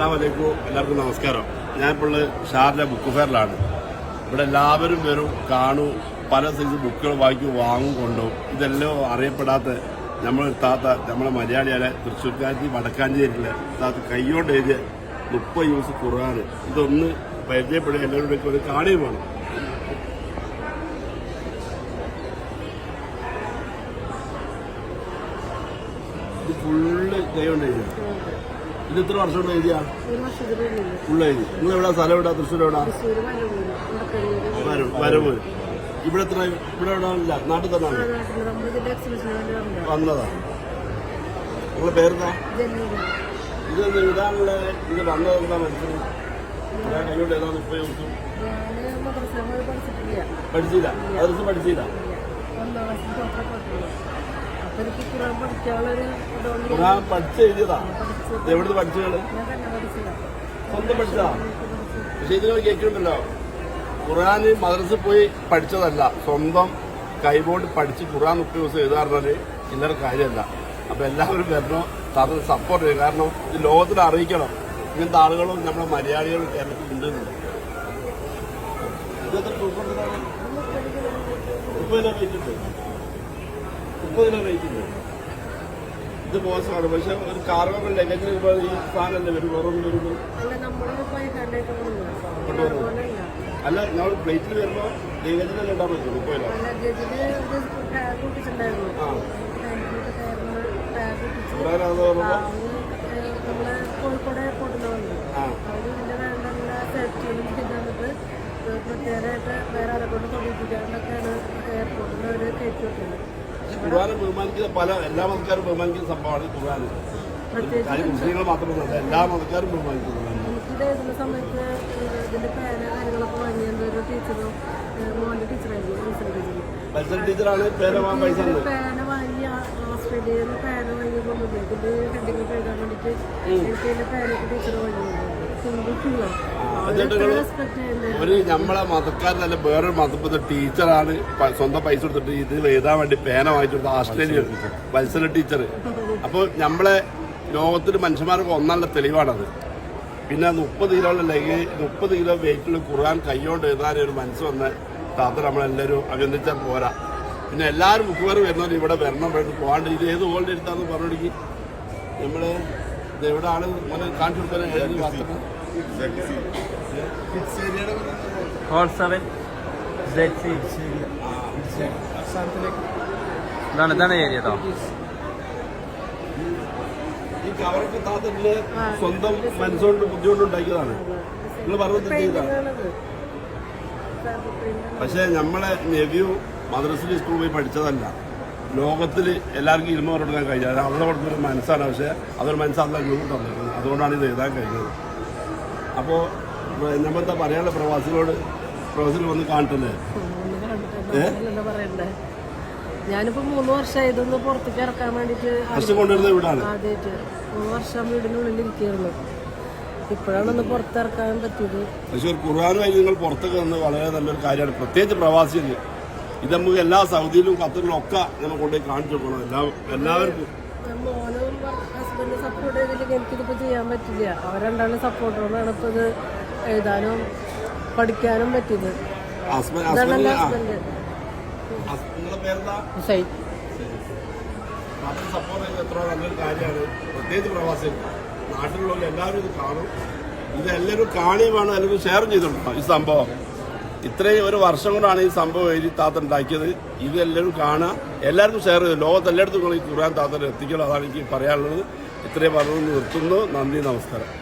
അസ്സാം എല്ലാവർക്കും നമസ്കാരം. ഞാനിപ്പോൾ ഷാർജ ബുക്ക് ഫെയറിലാണ് ഇവിടെ എല്ലാവരും വരും കാണും. പല സൈസ് ബുക്കുകൾ വായിക്കും വാങ്ങും കൊണ്ടുപോകും. ഇതെല്ലാം അറിയപ്പെടാത്ത നമ്മൾ താത്ത നമ്മളെ മലയാളിയായ തൃശ്ശൂർക്കാരി വടക്കാഞ്ചേരിയിലെ താത്ത കൈയോണ്ട് എഴുതിയ മുപ്പത് യൂസ് കുറവാണ് ഇതൊന്ന് പരിചയപ്പെടുക എല്ലാവരുടെയൊക്കെ ഒരു കാണുകയും വേണം. ഇത് ഫുള്ള് കൈകൊണ്ട് എഴുതിയ ഇത് ഇത്ര വർഷം കൊണ്ട് എഴുതിയാ? ഒരു വർഷത്തിന് മുന്നിൽ ഫുള്ള് എഴുതി നിങ്ങൾ എവിടെ? സ്ഥലം എവിടെ? തൃശ്ശൂർ എവിടെ? വരവ് ഇവിടെ എത്ര ഇവിടെ എവിടെ ഇല്ല? നാട്ടിൽ തന്നെയാണ് വന്നിട്ടുണ്ട് വന്നതാ. നിങ്ങളെ പേരെന്താ? ഇത് ഇതാണുള്ള ഇത് വന്നത് എന്താ മനസ്സിലായി ഞാൻ കൈകൊണ്ട് ഏതാ മുപ്പത് ദിവസം ഞാൻ മദ്രസ പോയി പഠിച്ചിട്ടില്ല. പഠിച്ചില്ല? അത് പഠിച്ചില്ല? എനിക്ക് ഖുറാൻ പഠിക്കാനുള്ളൊരു ഇതുകൊണ്ട് ഞാൻ പഠിച്ച് എഴുതിയതാ എവിടുന്ന് പഠിച്ചത്? ഞാൻ തന്നെ പഠിച്ചതാ. സ്വന്തം പഠിച്ചതാ? പക്ഷെ ഇത് കേൾക്കുന്നുണ്ടല്ലോ ഖുറാൻ മദ്രസയിൽ പോയി പഠിച്ചതല്ല. സ്വന്തം കൈബോർഡ് പഠിച്ച് ഖുറാൻ മുപ്പത് ദിവസം എഴുതാറുള്ളത് ഇന്നൊരു കാര്യമല്ല. അപ്പൊ എല്ലാവരും വരണം. സാറിന് സപ്പോർട്ട് ചെയ്യും കാരണം ഇത് ലോകത്തിൽ അറിയിക്കണം. ഇങ്ങനത്തെ ആളുകളും നമ്മുടെ മലയാളികളും കേരളത്തിൽ ഉണ്ട് ഇതൊക്കെ കിലോ വെയിറ്റ് ഉണ്ട് മുപ്പത് കിലോ വെയിറ്റ് ഉണ്ട് ഇത് മോശമാണ്. പക്ഷെ ഒരു കാർഗോ ലഗേജ് ഈ സാധനമല്ലേ വരും. വേറെ ഒന്നും വരുമ്പോൾ അല്ല നമ്മൾ പ്ലേറ്റിൽ വരുമ്പോ ലഗേജിലല്ലേ ഇടാൻ പറ്റും മുപ്പത് ആ കൂട്ടിച്ചിട്ടുണ്ടായിരുന്നു. ആ ടാഗ് ടാഗ് കൂട്ടിച്ച് ഖുറാൻ അത് ആ, പറയുമ്പോ അത് ഏഹ് നമ്മളെ കോഴിക്കോട് എയർപോർട്ടിൽ വന്നു ആ അവർ ഇതിന്റെ വേണ്ട എല്ലാ സേഫ്റ്റിയിലും ചെയ്തിട്ട് പ്രത്യേകമായിട്ട് വേറെ ആരെ കൊണ്ട് തൊഴിപ്പിക്കാണ്ടൊക്കെയാണ് എയർപോർട്ടിൽ അവർ കയറ്റി വെക്കുന്നത് ഖുർആാനെ ബഹുമാനിക്കുന്ന പല എല്ലാ മതക്കാരും ബഹുമാനിക്കുന്ന സംഭവമാണ് പ്രത്യേകിച്ച് കാര്യം മുസ്ലിങ്ങൾ മാത്രമല്ല എല്ലാ മതക്കാരും ബഹുമാനിക്കുന്നു ഖുർആനെ. സമയത്ത് ഇതിന്റെ പേന കാര്യങ്ങളൊക്കെ വാങ്ങിയത് ഒരു ടീച്ചറും ഏഹ് മോന്റെ ടീച്ചറായിരുന്നു ടീച്ചർ ടീച്ചർ മത്സര ടീച്ചറാണ് പേന ഓസ്ട്രേലിയയിൽ നിന്ന് പേന വാങ്ങി കൊണ്ടുപോയി ഇതിന്റെ ഹെഡിങ് എഴുതാൻ വേണ്ടിയിട്ട് എനിക്ക് ഇതിന്റെ പേനൊക്കെ ടീച്ചർ ഒരു നമ്മളെ മതക്കാരനല്ല വേറൊരു മതപ്പെട്ട ടീച്ചറാണ് സ്വന്തം പൈസ കൊടുത്തിട്ട് ഇത് എഴുതാൻ വേണ്ടി പേന വാങ്ങിച്ചു കൊടുത്ത ആസ്ട്രേലിയ മത്സര ടീച്ചർ അപ്പോൾ നമ്മളെ ലോകത്തിൽ മനുഷ്യന്മാർക്ക് ഒന്നല്ല തെളിവാണത്. പിന്നെ മുപ്പത് കിലോ അല്ലെങ്കിൽ മുപ്പത് കിലോ വെയിറ്റുള്ള ഖുർആൻ കൈകൊണ്ട് എഴുതാൻ ഒരു മനസ്സ് വന്ന താത്ത നമ്മളെല്ലാവരും അഭിനന്ദിച്ചാൽ പോരാ. പിന്നെ എല്ലാവരും മുഖ്യമന്ത്രി വരുന്നവർ ഇവിടെ വരണം വേണ്ടി പോകാണ്ട് ഇത് ഏത് ഹോളിന്റെ എടുത്താന്ന് പറഞ്ഞിടയ്ക്ക് നമ്മൾ ഇത് എവിടെ ആൾ? മോനെ കാണിച്ചു കൊടുക്കാൻ ഏത് വാസ്തവം ഫോർ സെവൻ സെഡ് സി ഇതാണ് ഇതാണ് ഏരിയ കേട്ടോ ഈ കവറൊക്കെ താത്തന്റെ സ്വന്തം മനസ്സുകൊണ്ട് ബുദ്ധിമുട്ട് ഉണ്ടാക്കിയതാണ്. നിങ്ങൾ പറഞ്ഞത് പക്ഷെ നമ്മളെ നെവ്യൂ മദ്രസിൽ സ്കൂൾ പോയി പഠിച്ചതല്ല. ലോകത്തിൽ എല്ലാവർക്കും ഇരുന്ന് കൊടുക്കാൻ കഴിഞ്ഞത്. അത് അവിടെ ഒരു മനസ്സാണ്. പക്ഷെ അതൊരു മനസ്സാണ് ഗ്രൂപ്പ് തന്നിരിക്കുന്നത് അതുകൊണ്ടാണ് ഇത് എഴുതാൻ കഴിഞ്ഞത്. അപ്പോൾ നമ്മളെന്താ പറയാനുള്ള പ്രവാസികളോട് പ്രവാസികൾ വന്ന് പറയണ്ടേ? ഞാനിപ്പോ മൂന്ന് വർഷം ഇതൊന്ന് പുറത്തേക്ക് ഇറക്കാൻ വേണ്ടിട്ട് ആദ്യമായിട്ട് മൂന്ന് വർഷം വീടിനുള്ളിൽ ഇരിക്കുന്നു ഇപ്പോഴാണ് ഒന്ന് പുറത്തിറക്കാൻ പറ്റിയത്. പക്ഷെ ഒരു ഖുർആാനുമായി നിങ്ങൾ പുറത്തേക്ക് വന്ന് വളരെ നല്ലൊരു കാര്യമാണ്. പ്രത്യേകിച്ച് പ്രവാസികൾ ഇത് നമുക്ക് എല്ലാ സൗദിയിലും ഖത്തറിലും ഒക്കെ നമ്മൾ കൊണ്ടുപോയി കാണിച്ചു കൊടുക്കണം. എല്ലാ എല്ലാവർക്കും. മോനും ഹസ്ബൻഡ് സപ്പോർട്ട് ചെയ്തില്ലെങ്കിൽ ചെയ്യാൻ പറ്റില്ല. അവർ രണ്ടാളും സപ്പോർട്ട് കൊണ്ടാണ് ഇപ്പൊ ഇത് എഴുതാനും പഠിക്കാനും പറ്റിയത്. ഹസ്ബൻഡ് സപ്പോർട്ട് ചെയ്യുന്നത് എത്ര നല്ലൊരു കാര്യമാണ്. പ്രത്യേകിച്ച് പ്രവാസികൾ. നാട്ടിലുള്ളവർ എല്ലാവരും ഇത് കാണും. ഇത് എല്ലാവരും കാണുകയും വേണം എല്ലാവരും ഷെയർ ചെയ്തിട്ടുണ്ടോ ഈ സംഭവം. ഇത്രയും ഒരു വർഷം കൊണ്ടാണ് ഈ സംഭവം എഴുതി താത്ത ഉണ്ടാക്കിയത്. ഇത് എല്ലാവരും കാണുക. എല്ലാവർക്കും ഷെയർ ചെയ്തു ലോകത്ത് എല്ലായിടത്തും നിങ്ങൾ ഈ ഖുർആൻ താത്തനെ എത്തിക്കണം അതാണ് എനിക്ക് പറയാനുള്ളത്. ഇത്രയും പറഞ്ഞു നിർത്തുന്നു. നന്ദി നമസ്കാരം.